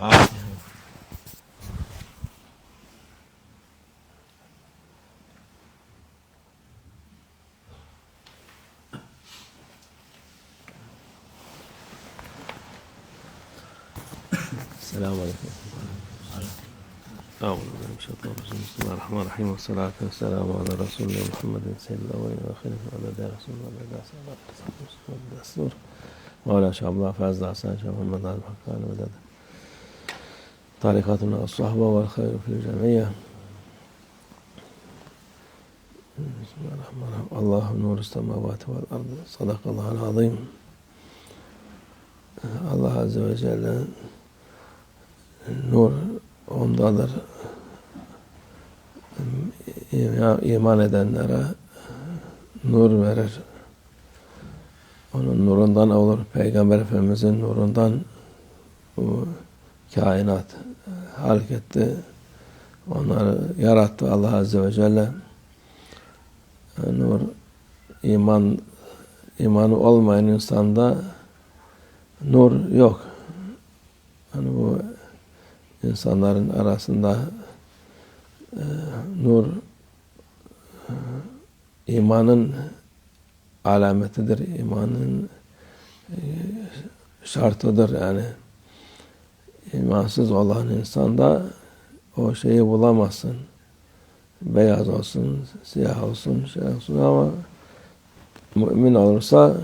السلام عليكم بسم الله الرحمن الرحيم والصلاة والسلام على رسول الله محمد سيد الأولين والآخرين وعلى آله رسول الله وعلى آله وصحبه وسلم الدستور مولانا شيخ عبد الله فاز حسن شيخ محمد علي الحقاني مدد طريقتنا tarikatına sahba ve hayru fil cemiyye. Bismillahirrahmanirrahim. Allah'ın nuru semavati vel ardı. Sadakallahul azim. Allah Azze ve Celle nur ondadır. İman edenlere nur verir. Onun nurundan olur. Peygamber Efendimizin nurundan bu kainat halk etti. Onları yarattı Allah Azze ve Celle. Nur iman imanı olmayan insanda nur yok. Hani bu insanların arasında e, nur e, imanın alametidir, imanın e, şartıdır yani. İmansız olan insanda o şeyi bulamazsın. Beyaz olsun, siyah olsun, şey olsun ama mümin olursa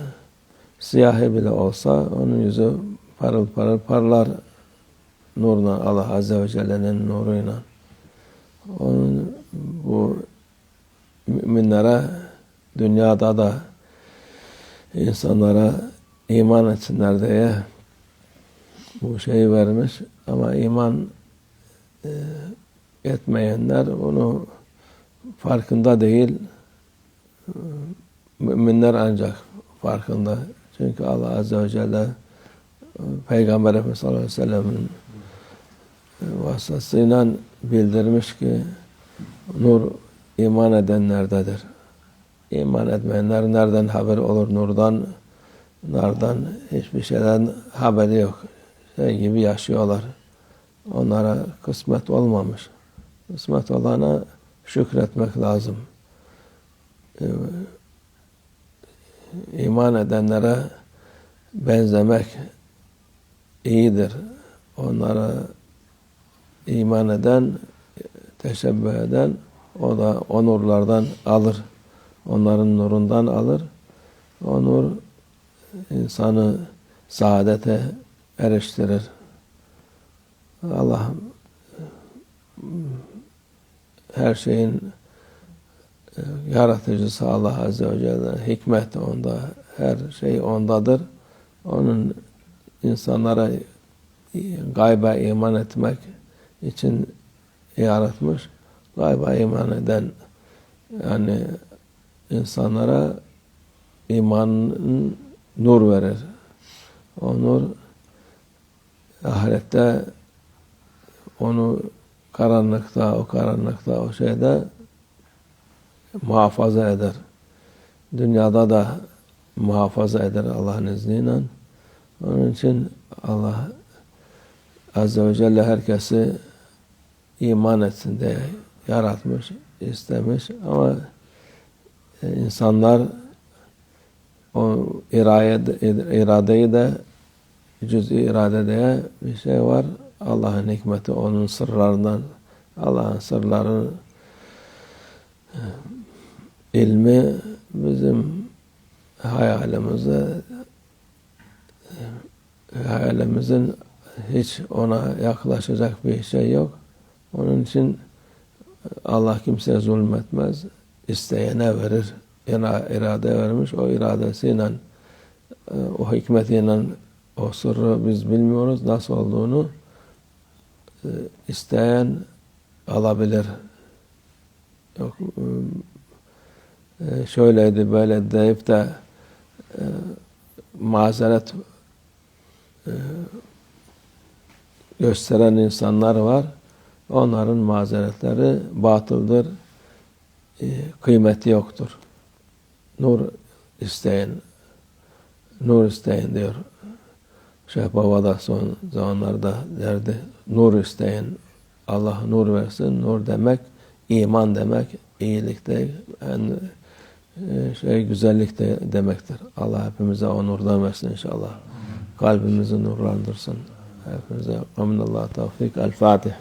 siyahi bile olsa onun yüzü parıl parıl parlar nuruna Allah Azze ve Celle'nin nuruyla. Onun bu müminlere dünyada da insanlara iman etsinler diye bu şeyi vermiş ama iman e, etmeyenler bunu farkında değil müminler ancak farkında çünkü Allah Azze ve Celle Peygamber Efendimiz sallallahu aleyhi ve sellem'in vasıtasıyla bildirmiş ki nur iman edenlerdedir. İman etmeyenler nereden haberi olur nurdan, nardan hiçbir şeyden haberi yok. Şey gibi yaşıyorlar. Onlara kısmet olmamış. Kısmet olana şükretmek lazım. İman edenlere benzemek iyidir. Onlara iman eden, teşebbüh eden o da o nurlardan alır. Onların nurundan alır. O nur insanı saadete eriştirir. Allah her şeyin yaratıcısı Allah Azze ve Celle. Hikmet onda. Her şey ondadır. Onun insanlara gayba iman etmek için yaratmış. Gayba iman eden yani insanlara imanın nur verir. O nur ahirette onu karanlıkta, o karanlıkta, o şeyde muhafaza eder. Dünyada da muhafaza eder Allah'ın izniyle. Onun için Allah Azze ve Celle herkesi iman etsin diye yaratmış, istemiş ama insanlar o irade, iradeyi de cüz-i irade diye bir şey var. Allah'ın hikmeti onun sırlarından Allah'ın sırları ilmi bizim hayalimizde hayalimizin hiç ona yaklaşacak bir şey yok. Onun için Allah kimseye zulmetmez. İsteyene verir. irade vermiş. O iradesiyle o hikmetiyle o sırrı biz bilmiyoruz. Nasıl olduğunu isteyen alabilir. Yok şöyleydi böyle deyip de mazeret gösteren insanlar var. Onların mazeretleri batıldır. Kıymeti yoktur. Nur isteyin. Nur isteyin diyor. Şeyh Baba da son zamanlarda derdi nur isteyin. Allah nur versin. Nur demek iman demek, iyilik de yani e, şey güzellik de demektir. Allah hepimize o nurdan versin inşallah. Kalbimizi nurlandırsın. Hepimize. Amin Allah tevfik. El Fatiha.